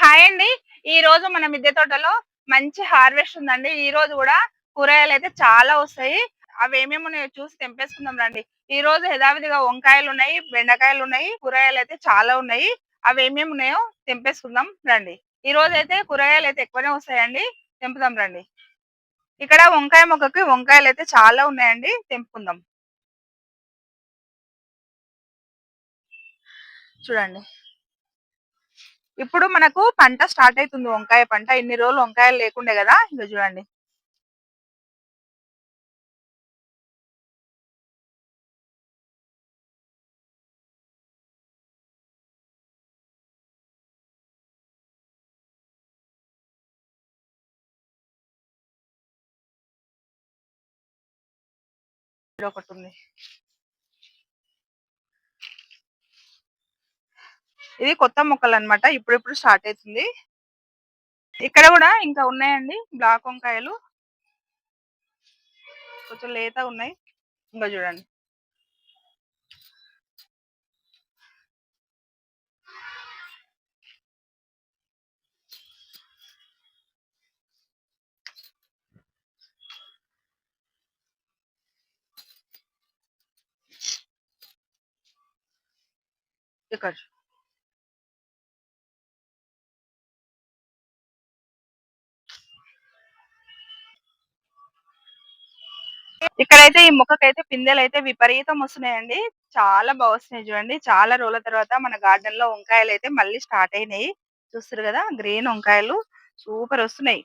Hi అండి. ఈ రోజు మన మిద్దె తోటలో మంచి హార్వెస్ట్ ఉందండి. ఈ రోజు కూడా కూరగాయలు అయితే చాలా వస్తాయి. అవి ఏమేమి ఉన్నాయో చూసి తెంపేసుకుందాం రండి. ఈ రోజు యథావిధిగా వంకాయలు ఉన్నాయి బెండకాయలు ఉన్నాయి కూరగాయలు అయితే చాలా ఉన్నాయి. అవి ఏమేమి ఉన్నాయో తెంపేసుకుందాం రండి. ఈ రోజు అయితే కూరగాయలు అయితే ఎక్కువనే వస్తాయండి. తెంపుదాం రండి. ఇక్కడ వంకాయ మొక్కకి వంకాయలు అయితే చాలా ఉన్నాయండి. తెంపుకుందాం. చూడండి. ఇప్పుడు మనకు పంట స్టార్ట్ అవుతుంది వంకాయ పంట. ఇన్ని రోజులు వంకాయలు లేకుండే కదా. ఇక చూడండి. ఒకటి ఉంది ఇది కొత్త మొక్కలు అనమాట ఇప్పుడిప్పుడు స్టార్ట్ అవుతుంది ఇక్కడ కూడా ఇంకా ఉన్నాయండి బ్లాక్ వంకాయలు. కొంచెం లేత ఉన్నాయి. ఇంకా చూడండి. ఇక్కడ. ఇక్కడైతే ఈ మొక్కకైతే పిందెలు అయితే విపరీతం వస్తున్నాయండి. చాలా బాగా వస్తున్నాయి చూడండి. చాలా రోజుల తర్వాత మన గార్డెన్లో వంకాయలు అయితే మళ్ళీ స్టార్ట్ అయినాయి. చూస్తారు కదా గ్రీన్ వంకాయలు సూపర్ వస్తున్నాయి.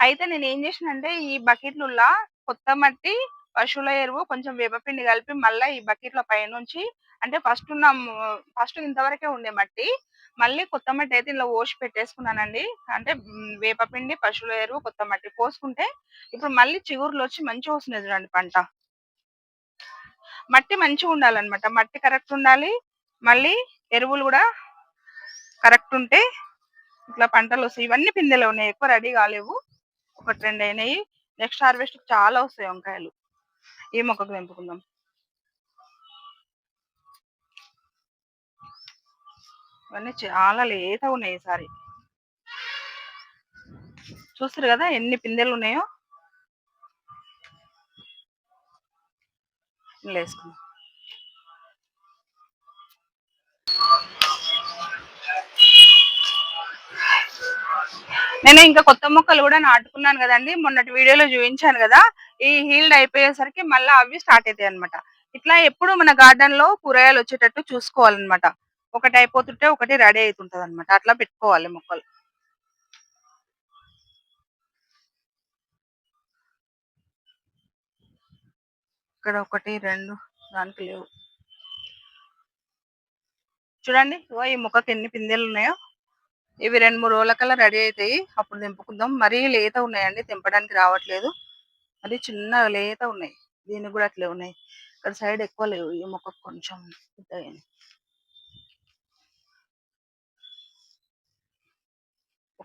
అయితే నేను ఏం చేసినంటే ఈ బకెట్లలో కొత్త మట్టి పశువుల ఎరువు కొంచెం వేపపిండి కలిపి మళ్ళీ ఈ బకెట్ల పైనుంచి అంటే ఫస్ట్ ఉన్న ఫస్ట్ ఇంతవరకే ఉండే మట్టి మళ్ళీ కొత్త మట్టి అయితే ఇలా పోసి పెట్టేసుకున్నానండి. అంటే వేపపిండి పశువుల ఎరువు కొత్త మట్టి పోసుకుంటే ఇప్పుడు మళ్ళీ చిగురులు వచ్చి మంచిగా వస్తుంది చూడండి పంట. మట్టి మంచిగా ఉండాలన్నమాట. మట్టి కరెక్ట్ ఉండాలి. మళ్ళీ ఎరువులు కూడా కరెక్ట్ ఉంటే ఇట్లా పంటలు వస్తాయి. ఇవన్నీ పిందెలు ఉన్నాయి. ఎక్కువ రెడీ కాలేవు. ఒకటి రెండు అయినాయి. నెక్స్ట్ హార్వెస్ట్ చాలా వస్తాయి వంకాయలు. ఈ మొక్కకు తెంపుకుందాం ఇవన్నీ చాలా లేత ఉన్నాయి ఈసారి. చూస్తారు కదా ఎన్ని పిందెలు ఉన్నాయో? వేసుకుందాం. నేను ఇంకా కొత్త మొక్కలు కూడా నాటుకున్నాను కదండి. మొన్నటి వీడియోలో చూపించాను కదా. ఈ హీల్డ్ అయిపోయేసరికి మళ్ళీ అవి స్టార్ట్ అవుతాయి అనమాట ఇట్లా ఎప్పుడు మన గార్డెన్లో కూరగాయలు వచ్చేటట్టు చూసుకోవాలన్నమాట. ఒకటి అయిపోతుంటే ఒకటి రెడీ అవుతుంటది అనమాట అట్లా పెట్టుకోవాలి మొక్కలు. ఇక్కడ ఒకటి రెండు దానికి లేవు. చూడండి ఈ మొక్కకి ఎన్ని పిందెలు ఉన్నాయో. ఇవి రెండు మూడు రోజులకల్లా రెడీ అవుతాయి అప్పుడు తెంపుకుందాం. మరీ లేత ఉన్నాయండి. తెంపడానికి రావట్లేదు. అది చిన్న లేత ఉన్నాయి. దీనికి కూడా అట్లే ఉన్నాయి. ఇక్కడ సైడ్ ఎక్కువ లేవు. ఈ మొక్క కొంచెం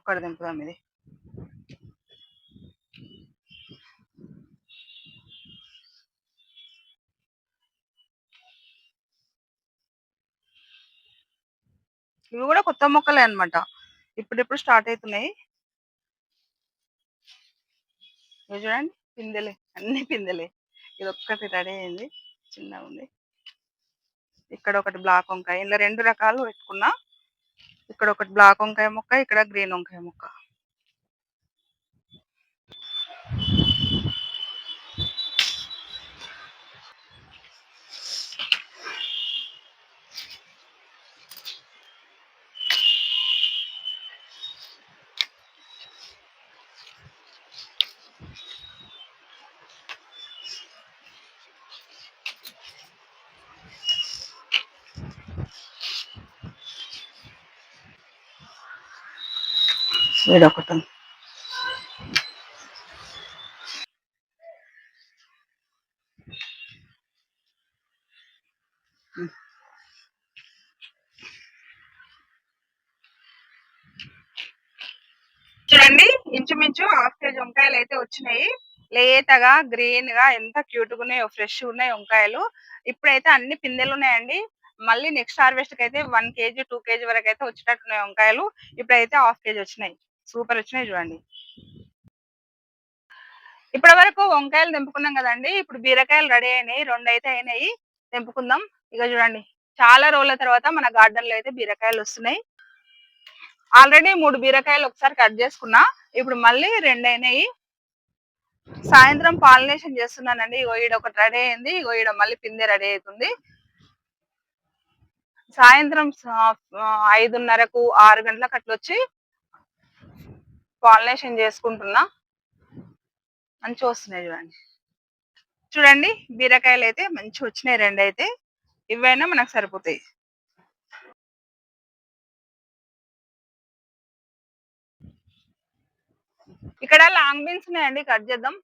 అక్కడ దింపుదాం ఇది. ఇవి కూడా కొత్త మొక్కలే అనమాట ఇప్పుడిప్పుడు స్టార్ట్ అవుతున్నాయి చూడండి పిందెలే అన్ని పిందెలే. ఇది ఒక్కటి రెడీ అయింది చిన్నగా ఉంది. ఇక్కడ ఒకటి బ్లాక్ వంకాయ. ఇలా రెండు రకాలు పెట్టుకున్నా. ఇక్కడ ఒకటి బ్లాక్ వంకాయ ముక్క ఇక్కడ గ్రీన్ వంకాయ ముక్క. వీడొకటి చూడండి ఇంచుమించు హాఫ్ కేజీ వంకాయలు అయితే వచ్చినాయి. లేతగా గ్రీన్గా ఎంత క్యూట్గా ఉన్నాయో ఫ్రెష్ ఉన్నాయి వంకాయలు. ఇప్పుడైతే అన్ని పిందెలు ఉన్నాయండి. మళ్ళీ నెక్స్ట్ హార్వెస్ట్కి అయితే వన్ కేజీ టూ కేజీ వరకు అయితే వచ్చేటట్టున్నాయి వంకాయలు. ఇప్పుడైతే హాఫ్ కేజీ వచ్చినాయి. సూపర్ వచ్చినాయి చూడండి. ఇప్పటి వరకు వంకాయలు తెంపుకున్నాం కదండి. ఇప్పుడు బీరకాయలు రెడీ అయినాయి. రెండు అయితే అయినాయి. తెంపుకుందాం. ఇక చూడండి. చాలా రోజుల తర్వాత మన గార్డెన్లో అయితే బీరకాయలు వస్తున్నాయి. ఆల్రెడీ మూడు బీరకాయలు ఒకసారి కట్ చేసుకున్నా. ఇప్పుడు మళ్ళీ రెండు అయినాయి. సాయంత్రం పాలినేషన్ చేస్తున్నానండి. ఇగో ఈడ ఒకటి రెడీ అయింది. ఇగో ఈడ మళ్ళీ పిందె రెడీ అవుతుంది. సాయంత్రం ఐదున్నరకు ఆరు గంటలకు అట్లా వచ్చి పాలినేషన్ చేసుకుంటున్నా. మంచిగా వస్తున్నాయి చూడండి. చూడండి బీరకాయలు అయితే మంచిగా వచ్చినాయి రెండు అయితే. ఇవైనా మనకు సరిపోతాయి. ఇక్కడ లాంగ్ బీన్స్ ఉన్నాయండి కట్ చేద్దాం.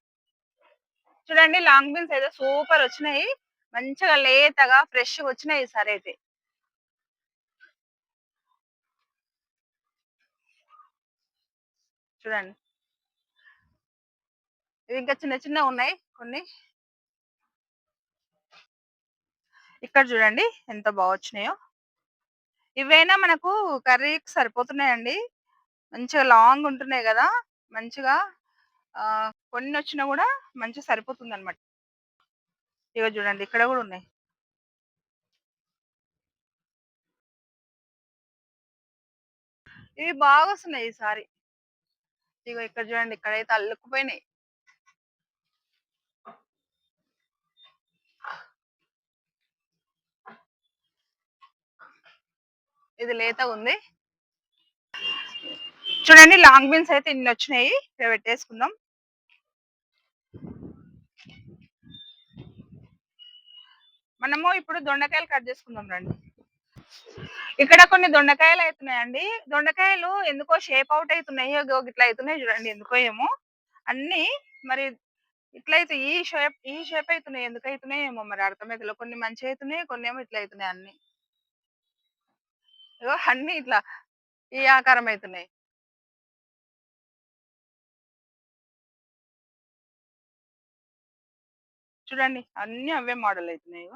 చూడండి లాంగ్ బీన్స్ అయితే సూపర్ వచ్చినాయి. మంచిగా లేతగా ఫ్రెష్ వచ్చినాయి ఈసారి అయితే. చూడండి. ఇవి ఇంకా చిన్న చిన్న ఉన్నాయి కొన్ని. ఇక్కడ చూడండి ఎంత బాగా వచ్చినాయో. ఇవైనా మనకు కర్రీకి సరిపోతున్నాయండి. మంచిగా లాంగ్ ఉంటున్నాయి కదా. మంచిగా కొన్ని వచ్చినా కూడా మంచిగా సరిపోతుంది అనమాట ఇక చూడండి ఇక్కడ కూడా ఉన్నాయి. ఇవి బాగా వస్తున్నాయి ఈసారి ఇదిగో ఇక్కడ చూడండి ఇక్కడైతే అల్లుకుపోయినాయి. ఇది లేత ఉంది. చూడండి లాంగ్ బీన్స్ అయితే ఇన్ని వచ్చినాయి. పెట్టేసుకుందాం. మనము ఇప్పుడు దొండకాయలు కట్ చేసుకుందాం రండి. ఇక్కడ కొన్ని దొండకాయలు అవుతున్నాయండి దొండకాయలు ఎందుకో షేప్ అవుట్ అవుతున్నాయి ఇట్లా అవుతున్నాయి చూడండి ఎందుకో ఏమో. అన్ని మరి ఇట్లయితే ఈ షేప్ ఈ షేప్ అవుతున్నాయి ఎందుకు అవుతున్నాయి ఏమో మరి అర్థమైతే కొన్ని మంచి అవుతున్నాయి కొన్ని ఏమో ఇట్లా అవుతున్నాయి అన్ని. అన్ని ఇట్లా ఈ ఆకారం అవుతున్నాయి చూడండి అన్ని అవే మోడల్ అవుతున్నాయి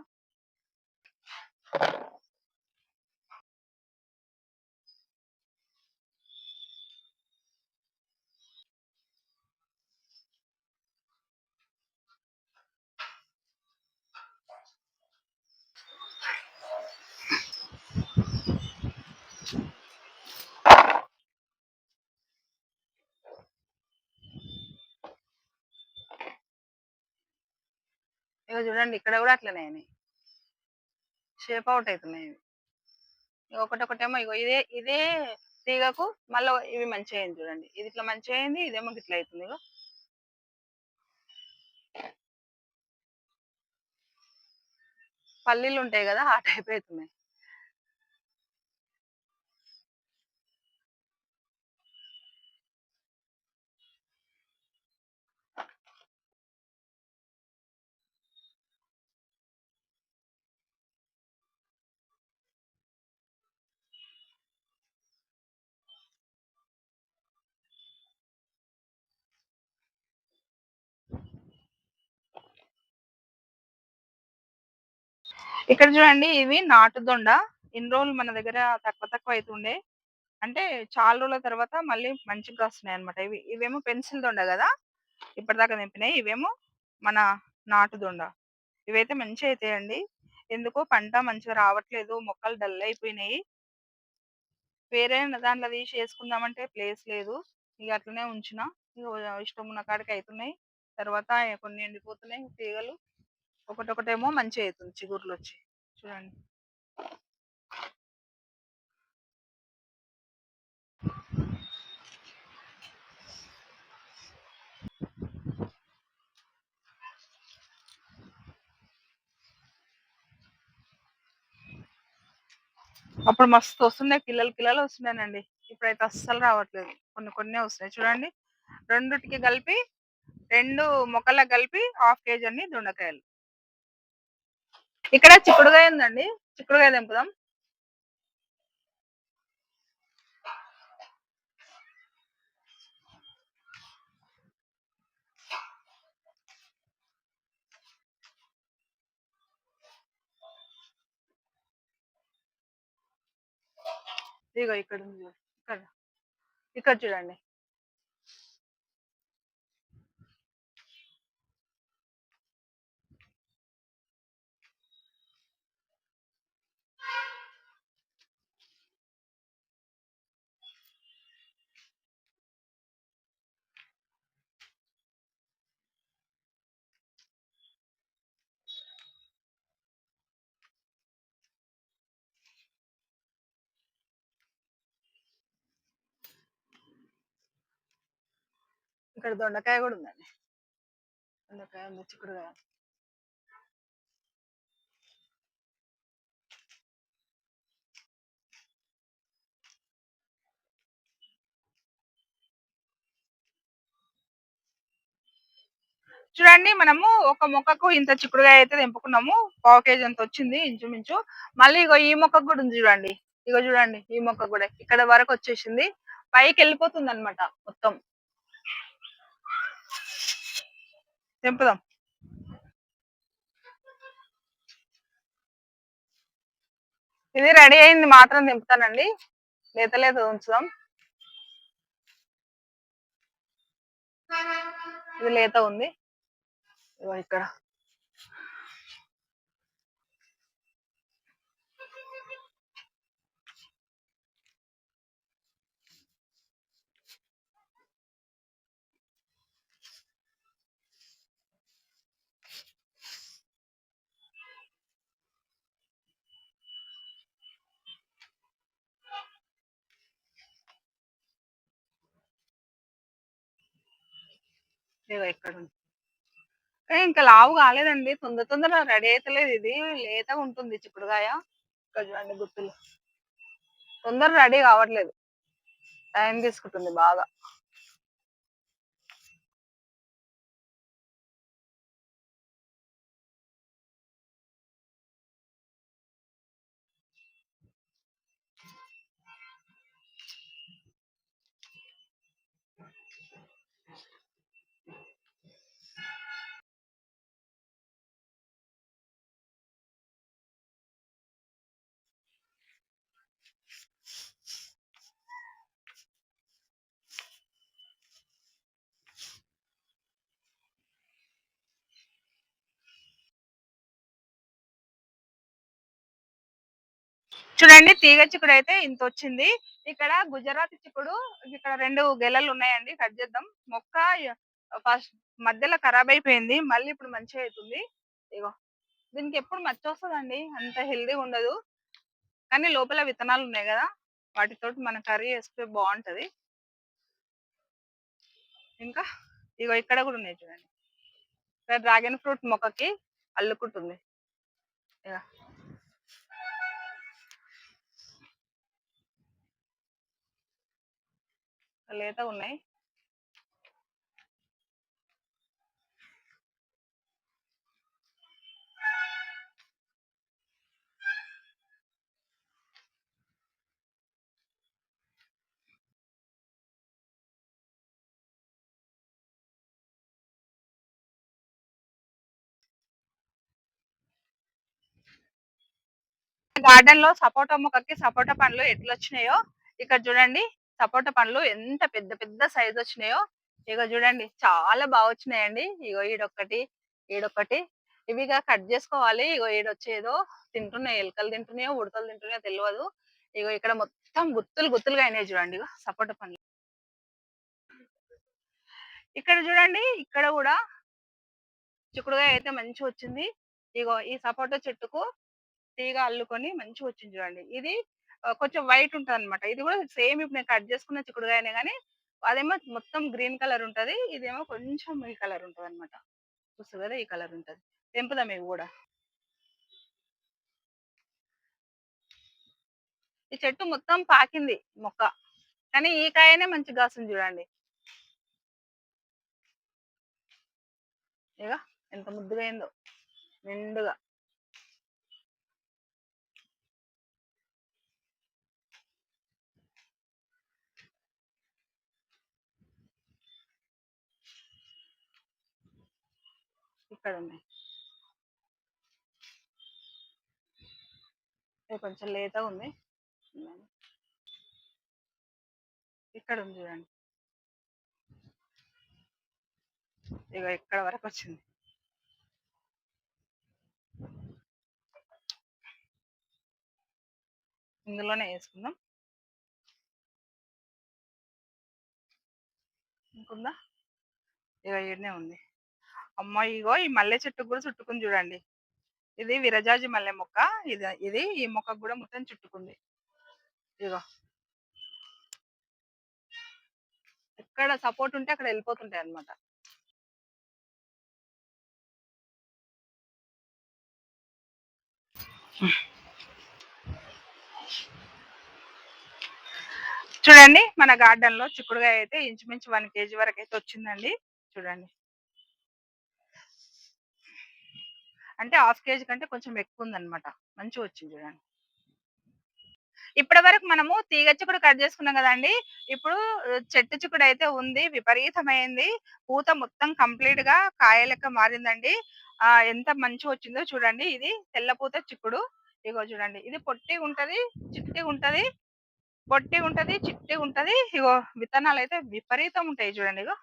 ఇక చూడండి ఇక్కడ కూడా అట్లనే అయినాయి. షేప్ అవుట్ అవుతున్నాయి ఒకటొకటేమో ఇగో ఇదే ఇదే తీగకు మళ్ళీ ఇవి మంచిగా అయింది చూడండి. ఇది ఇట్లా మంచిగా అయింది ఇదేమో ఇట్లా అవుతుంది ఇగో. పల్లీలు ఉంటాయి కదా ఆ టైప్ అవుతున్నాయి ఇక్కడ చూడండి ఇవి నాటు దొండ ఇన్ని రోజులు మన దగ్గర తక్కువ తక్కువ అవుతుండే అంటే చాలా రోజుల తర్వాత మళ్ళీ మంచిగా వస్తున్నాయి అనమాట ఇవి. ఇవేమో పెన్సిల్ దొండ కదా? ఇప్పటిదాకా నింపినాయి ఇవేమో మన నాటు దొండ ఇవైతే మంచిగా అవుతాయండి ఎందుకో పంట మంచిగా రావట్లేదు. మొక్కలు డల్ అయిపోయినాయి. వేరే దాంట్లో తీసి వేసుకుందామంటే ప్లేస్ లేదు. ఇక అట్లనే ఉంచిన. ఇష్టం ఉన్న కాడికి అవుతున్నాయి తర్వాత కొన్ని ఎండిపోతున్నాయి. తీగలు ఒకటొకటేమో మంచిగా అవుతుంది చిగుర్లు వచ్చి చూడండి. అప్పుడు మస్తు వస్తున్నాయి కిల్లలు కిల్లలు వస్తున్నాయండి. ఇప్పుడైతే అస్సలు రావట్లేదు. కొన్ని కొన్ని వస్తున్నాయి. చూడండి. రెండుటికి కలిపి రెండు మొక్కలకు కలిపి హాఫ్ కేజీ అన్ని దొండకాయలు. ఇక్కడ చిక్కుడుగాయ ఉందండి. చిక్కుడుగాయ తెంపుదాం. ఇదిగో ఇక్కడ ఉంది ఇక్కడ. ఇక్కడ చూడండి. ఇక్కడ దొండకాయ కూడా ఉందండి. దొండకాయ ఉంది చిక్కుడుకాయ చూడండి మనము ఒక మొక్కకు ఇంత చిక్కుడుకాయ అయితే తెంపుకున్నాము. పావు కేజీ అంత వచ్చింది ఇంచుమించు. మళ్ళీ ఇగో ఈ మొక్కకు కూడా ఉంది చూడండి. ఇగో చూడండి ఈ మొక్క కూడా ఇక్కడ వరకు వచ్చేసింది. పైకి వెళ్ళిపోతుంది అనమాట మొత్తం. తెంపుదాం ఇది రెడీ అయింది మాత్రం తెంపుతానండి లేత లేత ఉంచుదాం. ఇది లేత ఉంది. ఇక్కడ. ఇగో ఇక్కడ ఇంకా లావు కాలేదండి. తొందర తొందర రెడీ అవుతలేదు ఇది. లేతగా ఉంటుంది చిక్కుడుగాయ ఇక్కడ చూడండి గుర్తులు తొందర రెడీ కావట్లేదు. టైం తీసుకుంటుంది బాగా. చూడండి తీగ చిక్కుడు అయితే ఇంత వచ్చింది ఇక్కడ గుజరాతీ చిక్కుడు ఇక్కడ రెండు గెలలు ఉన్నాయండి కట్ చేద్దాం. మొక్క ఫస్ట్ మధ్యలో ఖరాబ్ అయిపోయింది మళ్ళీ ఇప్పుడు మంచిగా అవుతుంది ఇగో దీనికి ఎప్పుడు మచ్చ వస్తుందండి అంత హెల్దీగా ఉండదు. కానీ లోపల విత్తనాలు ఉన్నాయి కదా వాటితోటి మన కర్రీ వేస్తే బాగుంటది. ఇంకా ఇగో ఇక్కడ కూడా ఉన్నాయి చూడండి. ఇక్కడ డ్రాగన్ ఫ్రూట్ మొక్కకి అల్లుకుంటుంది. ఇక లేత ఉన్నాయి. గార్డెన్లో సపోటా మొక్కకి సపోటా పండ్లు ఎట్లా వచ్చినాయో ఇక్కడ చూడండి. సపోటా పండ్లు ఎంత పెద్ద పెద్ద సైజ్ వచ్చినాయో ఇగో చూడండి చాలా బాగా వచ్చినాయండి. ఇగో ఈడొక్కటి ఈడొక్కటి. ఇవిగా కట్ చేసుకోవాలి. ఇగో ఈడొచ్చేదో తింటున్నాయి ఎలుకలు తింటున్నాయో ఉడతలు తింటున్నాయో తెలియదు ఇగో ఇక్కడ మొత్తం గుత్తులు గుత్తులుగా అయినాయి చూడండి ఇగో సపోటా పండ్లు. ఇక్కడ చూడండి ఇక్కడ కూడా చిక్కుడుగా అయితే మంచిగా వచ్చింది. ఇగో ఈ సపోటా చెట్టుకు తీగ అల్లుకొని మంచిగా వచ్చింది చూడండి. ఇది కొంచెం వైట్ ఉంటుంది అనమాట ఇది కూడా సేమ్ ఇప్పుడు నేను కట్ చేసుకున్న చిక్కుడుగాయనే కానీ అదేమో మొత్తం గ్రీన్ కలర్ ఉంటది ఇదేమో కొంచెం ఈ కలర్ ఉంటుంది అనమాట చూస్తుంది కదా ఈ కలర్ ఉంటది. తెంపుదాం ఇవి కూడా. ఈ చెట్టు మొత్తం పాకింది మొక్క. కానీ ఈ కాయనే మంచి గాసుంది చూడండి. ఇక ఎంత ముద్దుగా అయిందో. నిండుగా. ఇక్కడ ఉన్నాయి ఇది కొంచెం లేతగా ఉంది. ఇక్కడ ఉంది చూడండి. ఇక ఇక్కడ వరకు వచ్చింది. ఇందులోనే వేసుకుందాం. ఇంకుందా? ఇక ఈడనే ఉంది. అమ్మ! ఇగో ఈ మల్లె చెట్టుకు కూడా చుట్టుకుంది చూడండి. ఇది విరజాజి మల్లె మొక్క. ఇది ఇది ఈ మొక్క కూడా మొత్తం చుట్టుకుంది. ఇగో. ఎక్కడ సపోర్ట్ ఉంటే అక్కడ వెళ్ళిపోతుంటాయి అనమాట చూడండి మన గార్డెన్లో చిక్కుడుగా అయితే ఇంచుమించు వన్ కేజీ వరకు అయితే వచ్చిందండి. చూడండి. అంటే హాఫ్ కేజీ కంటే కొంచెం ఎక్కువ ఉందన్నమాట మంచిగా వచ్చింది చూడండి. ఇప్పటి వరకు మనము తీగ చిక్కుడు కట్ చేసుకున్నాం కదండి. ఇప్పుడు చెట్టు చిక్కుడు అయితే ఉంది విపరీతమైంది. పూత మొత్తం కంప్లీట్గా కాయలెక్క మారిందండి. ఆ ఎంత మంచిగా వచ్చిందో చూడండి. ఇది తెల్ల పూత చిక్కుడు. ఇగో చూడండి. ఇది పొట్టి ఉంటది చిట్టి ఉంటది. పొట్టి ఉంటది చిట్టి ఉంటది. ఇగో విత్తనాలు అయితే విపరీతం ఉంటాయి చూడండి ఇగో.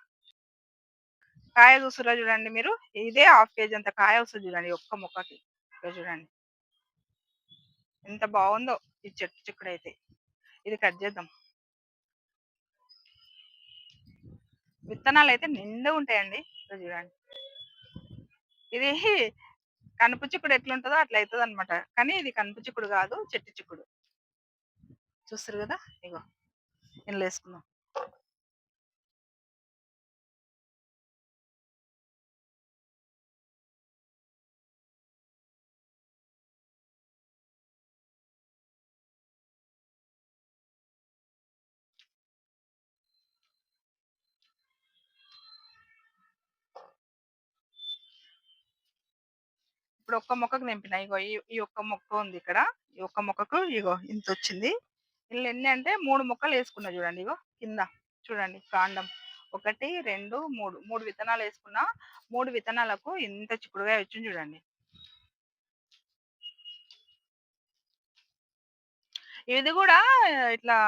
కాయ చూస్తురా చూడండి మీరు. ఇదే హాఫ్ కేజీ అంత కాయ వస్తుంది చూడండి ఒక్క మొక్కకి. చూడండి. ఎంత బాగుందో ఈ చెట్టు చిక్కుడు అయితే ఇది కట్ చేద్దాం. విత్తనాలు అయితే నిండు ఉంటాయండి. చూడండి. ఇది కనుపు చిక్కుడు ఎట్లుంటుందో అట్లా అవుతుంది అనమాట కానీ ఇది కనుపు చిక్కుడు కాదు చెట్టు చిక్కుడు. చూస్తారు కదా? ఇగో ఇందులో వేసుకుందాం. ఇప్పుడు ఒక్క మొక్కకు నింపిన. ఇగో ఈ ఈ ఒక్క మొక్క ఉంది ఇక్కడ. ఈ ఒక్క మొక్కకు ఇగో ఇంత వచ్చింది ఇల్లు ఎన్ని అంటే మూడు మొక్కలు వేసుకున్నా చూడండి ఇగో కింద. చూడండి కాండం. ఒకటి రెండు మూడు. మూడు విత్తనాలు వేసుకున్నా మూడు విత్తనాలకు ఇంత చిక్కుడుగా వచ్చింది చూడండి. ఇది కూడా ఇట్లా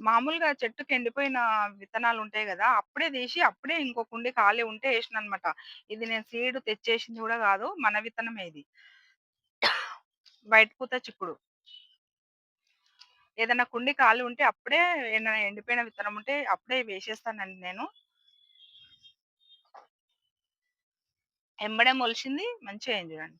మామూలుగా చెట్టుకి ఎండిపోయిన విత్తనాలు ఉంటాయి కదా అప్పుడే తీసి అప్పుడే ఇంకో కుండి ఖాళీ ఉంటే వేసిన అనమాట ఇది నేను సీడ్ తెచ్చేసింది కూడా కాదు మన విత్తనమే ఇది. బయట పూత చిక్కుడు. ఏదైనా కుండి ఖాళీ ఉంటే అప్పుడే ఏదైనా ఎండిపోయిన విత్తనం ఉంటే అప్పుడే వేసేస్తానండి నేను. ఎంబడే మొలిచింది మంచిగా అయింది చూడండి.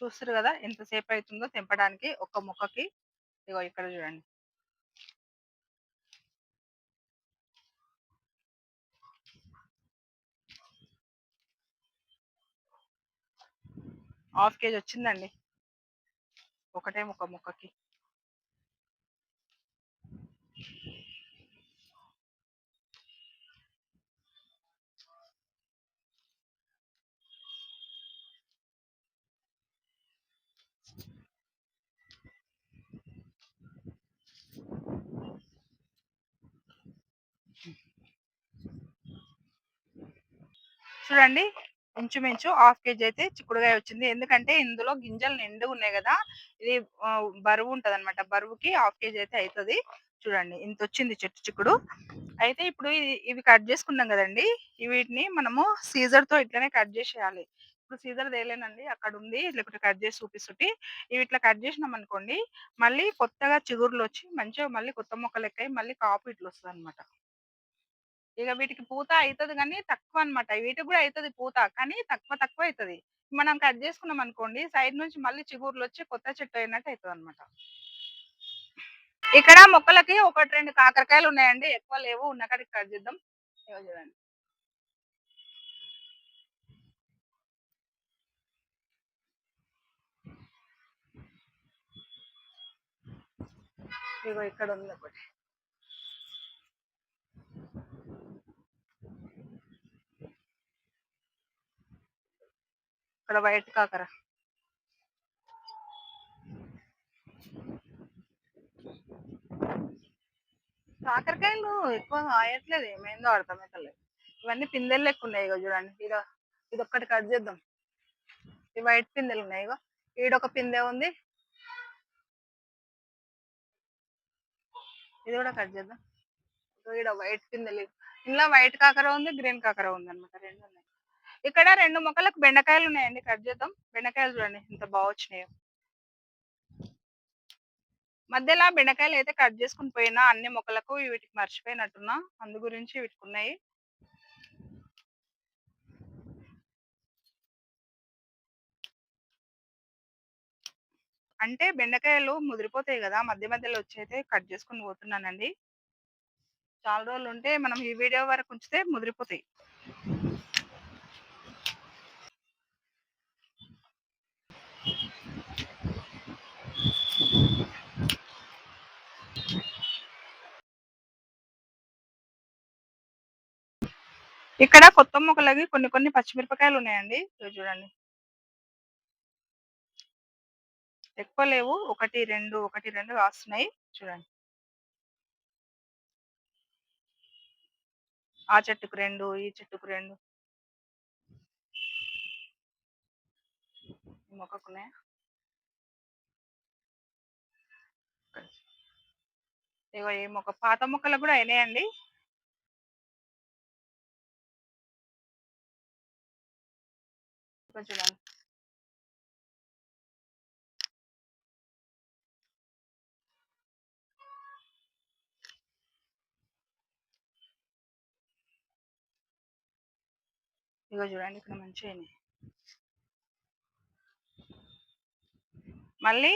చూస్తారు కదా! ఎంతసేపు అవుతుందో తెంపడానికి ఒక్క మొక్కకి ఇగో ఇక్కడ చూడండి. హాఫ్ కేజీ వచ్చిందండి. ఒకటే ముక్క ముక్కకి. చూడండి. ఇంచుమించు హాఫ్ కేజీ అయితే చిక్కుడుగాయ వచ్చింది. ఎందుకంటే ఇందులో గింజలు నిండు ఉన్నాయి కదా. ఇది బరువు ఉంటది అనమాట బరువుకి హాఫ్ కేజీ అయితే అవుతుంది చూడండి. ఇంత వచ్చింది చెట్టు చిక్కుడు. అయితే ఇప్పుడు ఇవి కట్ చేసుకున్నాం కదండి. వీటిని మనము సీజర్తో ఇట్లనే కట్ చేసేయాలి. ఇప్పుడు సీజర్ తేలేనండి. అక్కడ ఉంది. లేకపోతే కట్ చేసి చూపిస్తుంటే. ఇవి ఇట్లా కట్ చేసినాం అనుకోండి మళ్ళీ కొత్తగా చిగురులు వచ్చి మంచిగా మళ్ళీ కొత్త మొక్కలు ఎక్కాయి మళ్ళీ కాపు ఇట్లా వస్తుంది అనమాట ఇక వీటికి పూత అవుతుంది కానీ తక్కువ అనమాట వీటికి కూడా అవుతుంది పూత కానీ తక్కువ తక్కువ అవుతుంది మనం కట్ చేసుకున్నాం అనుకోండి సైడ్ నుంచి మళ్ళీ చిగురులు వచ్చి కొత్త చెట్టు అయినట్టు అవుతుంది అనమాట ఇక్కడ మొక్కలకి ఒకటి రెండు కాకరకాయలు ఉన్నాయండి. ఎక్కువ లేవు. ఉన్న కాడికి కట్ చేద్దాం. చూడండి. ఇగో ఇక్కడ ఉంది ఒకటి. ఇక్కడ వైట్ కాకర కాకరకాయలు ఎక్కువ ఆయట్లేదు ఏమైందో అర్థమైతలేదు ఇవన్నీ పిందెలు లెక్క ఉన్నాయి ఇగో చూడండి. ఇది ఇది ఒక్కటి కట్ చేద్దాం. ఈ వైట్ పిందెలు ఉన్నాయి ఇగో. ఈడొక పిందె ఉంది. ఇది కూడా కట్ చేద్దాం. ఈడ వైట్ పిందెలు. ఇందులో వైట్ కాకర ఉంది గ్రీన్ కాకర ఉంది అనమాట రెండు ఉన్నాయి. ఇక్కడ రెండు మొక్కలకు బెండకాయలు ఉన్నాయండి. కట్ చేద్దాం. బెండకాయలు చూడండి. ఇంత బాగా వచ్చినాయో. మధ్యలో బెండకాయలు అయితే కట్ చేసుకుని పోయినా అన్ని మొక్కలకు వీటికి మర్చిపోయినట్టున్నా. అందు గురించి వీటికి ఉన్నాయి. అంటే బెండకాయలు ముదిరిపోతాయి కదా. మధ్య మధ్యలో వచ్చి అయితే కట్ చేసుకుని పోతున్నానండి. చాలా రోజులు ఉంటే మనం ఈ వీడియో వరకు ఉంచితే ముదిరిపోతాయి. ఇక్కడ కొత్త మొక్కలకి కొన్ని కొన్ని పచ్చిమిరపకాయలు ఉన్నాయండి. ఇవి చూడండి. ఎక్కువ లేవు. ఒకటి రెండు ఒకటి రెండు కాస్తున్నాయి. చూడండి. ఆ చెట్టుకు రెండు ఈ చెట్టుకు రెండు. ఈ మొక్కకున్నాయా ఇగో ఈ మొక్క పాత మొక్కలు కూడా అయినాయండి. చూడండి ఇగో చూడండి ఇక్కడ మంచిగా అయినాయి మళ్ళీ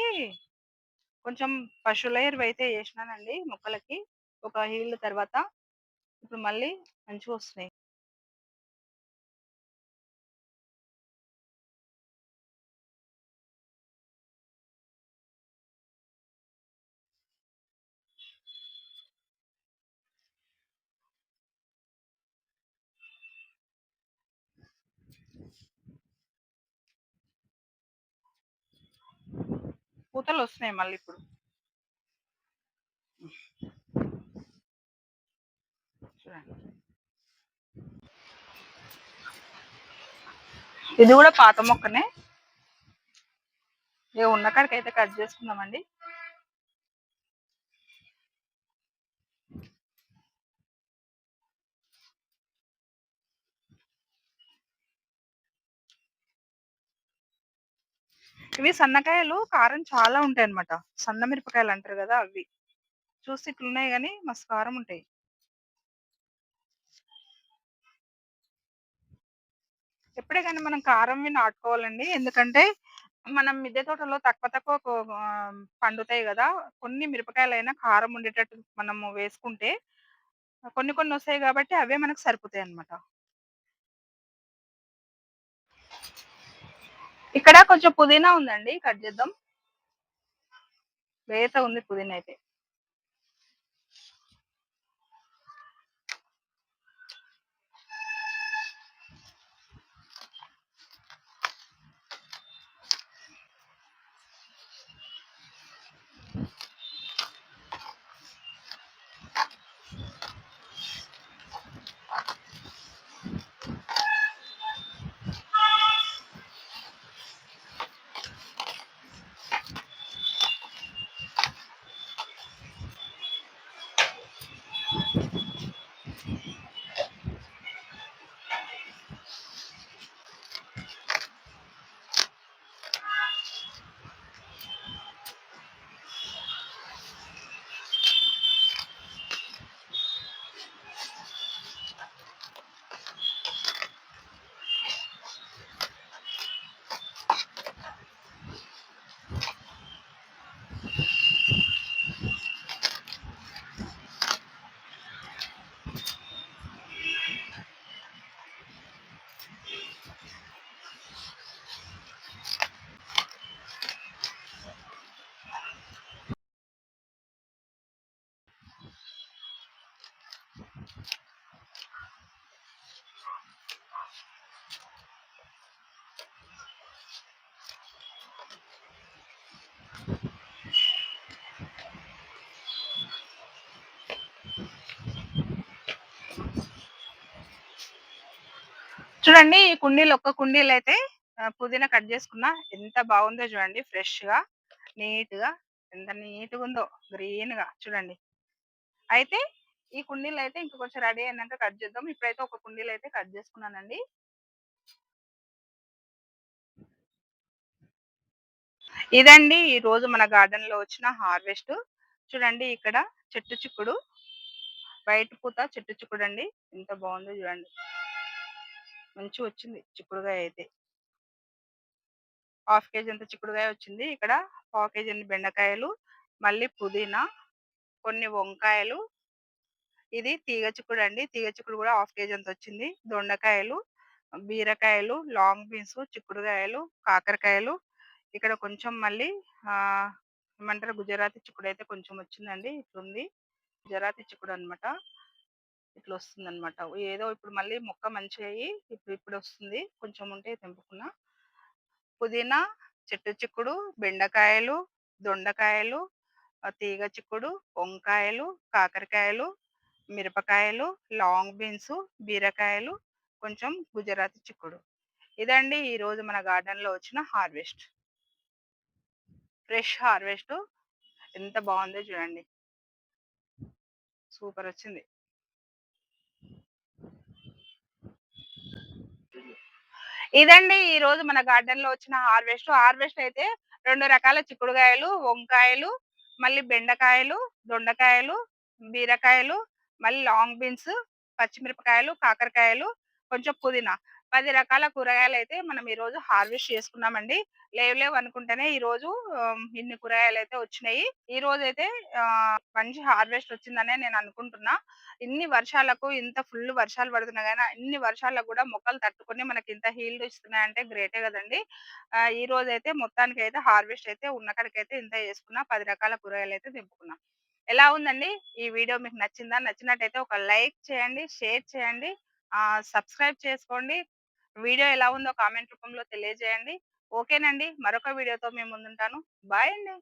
కొంచెం పశువుల లేయర్ అయితే వేసినానండి మొక్కలకి. ఒక హీల్ తర్వాత ఇప్పుడు మళ్ళీ మంచిగా వస్తున్నాయి పూతలు వస్తున్నాయి మళ్ళీ ఇప్పుడు. చూడండి. ఇది కూడా పాత మొక్కనే. ఇక ఉన్న కాడికి అయితే కట్ చేసుకుందామండి. ఇవి సన్నకాయలు కారం చాలా ఉంటాయి అన్నమాట సన్న మిరపకాయలు అంటారు కదా అవి. చూసి ఇట్లున్నాయి కానీ మస్తు కారం ఉంటాయి. ఎప్పుడే కానీ మనం కారంవి నాటుకోవాలండి. ఎందుకంటే మనం మిద్దె తోటలో తక్కువ తక్కువ పండుతాయి కదా. కొన్ని మిరపకాయలు అయినా కారం ఉండేటట్టు మనము వేసుకుంటే కొన్ని కొన్ని వస్తాయి కాబట్టి అవే మనకు సరిపోతాయి అన్నమాట ఇక్కడ కొంచెం పుదీనా ఉందండి కట్ చేద్దాం. లేత ఉంది పుదీనా అయితే. చూడండి ఈ కుండీలు ఒక్క కుండీలు అయితే పుదీనా కట్ చేసుకున్నా. ఎంత బాగుందో చూడండి ఫ్రెష్ గ నీట్గా ఎంత నీట్గా ఉందో గ్రీన్గా చూడండి. అయితే ఈ కుండీలు అయితే కొంచెం రెడీ అయినాక కట్ చేద్దాం. ఇప్పుడైతే ఒక కుండీలు అయితే కట్ చేసుకున్నానండి. ఇదండి ఈ రోజు మన గార్డెన్లో వచ్చిన హార్వెస్ట్. చూడండి ఇక్కడ చెట్టు చిక్కుడు, బయట పూత చెట్టు చిక్కుడు అండి ఎంత బాగుందో చూడండి. మంచిగొచ్చింది చిక్కుడుగాయ అయితే. హాఫ్ కేజీ అంత చిక్కుడుగాయ వచ్చింది. ఇక్కడ పావు కేజీ అన్ని బెండకాయలు, మళ్ళీ పుదీనా, కొన్ని వంకాయలు, ఇది తీగ చిక్కుడు అండి తీగ చిక్కుడు కూడా హాఫ్ కేజీ అంత వచ్చింది. దొండకాయలు, బీరకాయలు, లాంగ్ బీన్స్, చిక్కుడుగాయలు, కాకరకాయలు, ఇక్కడ కొంచెం మళ్ళీ ఏమంటారు గుజరాతీ చిక్కుడు అయితే కొంచెం వచ్చిందండి. ఇట్లుంది. గుజరాతీ ఇట్లా వస్తుంది అనమాట ఏదో ఇప్పుడు మళ్ళీ మొక్క మంచిగయ్యి ఇప్పుడు ఇప్పుడు వస్తుంది కొంచెం ఉంటే తెంపుకున్నా. పుదీనా, చెట్టు చిక్కుడు, బెండకాయలు, దొండకాయలు, తీగ చిక్కుడు, వంకాయలు, కాకరకాయలు, మిరపకాయలు, లాంగ్ బీన్స్, బీరకాయలు, కొంచెం గుజరాతీ చిక్కుడు. ఇదండి ఈరోజు మన గార్డెన్‌లో వచ్చిన హార్వెస్ట్. ఫ్రెష్ హార్వెస్ట్ ఎంత బాగుందో చూడండి. సూపర్ వచ్చింది ఇదండి ఈ రోజు మన గార్డెన్లో వచ్చిన హార్వెస్ట్. హార్వెస్ట్ అయితే రెండు రకాల చిక్కుడుకాయలు వంకాయలు, మళ్ళీ బెండకాయలు, దొండకాయలు, బీరకాయలు, మళ్ళీ లాంగ్ బీన్స్, పచ్చిమిరపకాయలు, కాకరకాయలు, కొంచెం పుదీనా. పది రకాల కూరగాయలు అయితే మనం ఈ రోజు హార్వెస్ట్ చేసుకున్నామండి. లేవు లేవు అనుకుంటేనే ఈ రోజు ఇన్ని కూరగాయలు అయితే వచ్చినాయి. ఈ రోజు అయితే మంచి హార్వెస్ట్ వచ్చిందనే నేను అనుకుంటున్నా. ఇన్ని వర్షాలకు ఇంత ఫుల్ వర్షాలు పడుతున్నాయి కానీ ఇన్ని వర్షాలకు కూడా మొక్కలు తట్టుకొని మనకి ఇంత హీల్డ్ ఇస్తున్నాయంటే గ్రేటే రోజు అయితే మొత్తానికి అయితే హార్వెస్ట్ అయితే ఉన్నకడికైతే ఇంత చేసుకున్నా. పది రకాల కూరగాయలు అయితే దింపుకున్నాం ఎలా ఉందండి? ఈ వీడియో మీకు నచ్చిందా? నచ్చినట్టయితే ఒక లైక్ చేయండి, షేర్ చేయండి, సబ్స్క్రైబ్ చేసుకోండి. వీడియో ఎలా ఉందో కామెంట్ రూపంలో తెలియజేయండి. ఓకేనండి. మరొక వీడియోతో మేము ముందుంటాను. బాయ్ అండి.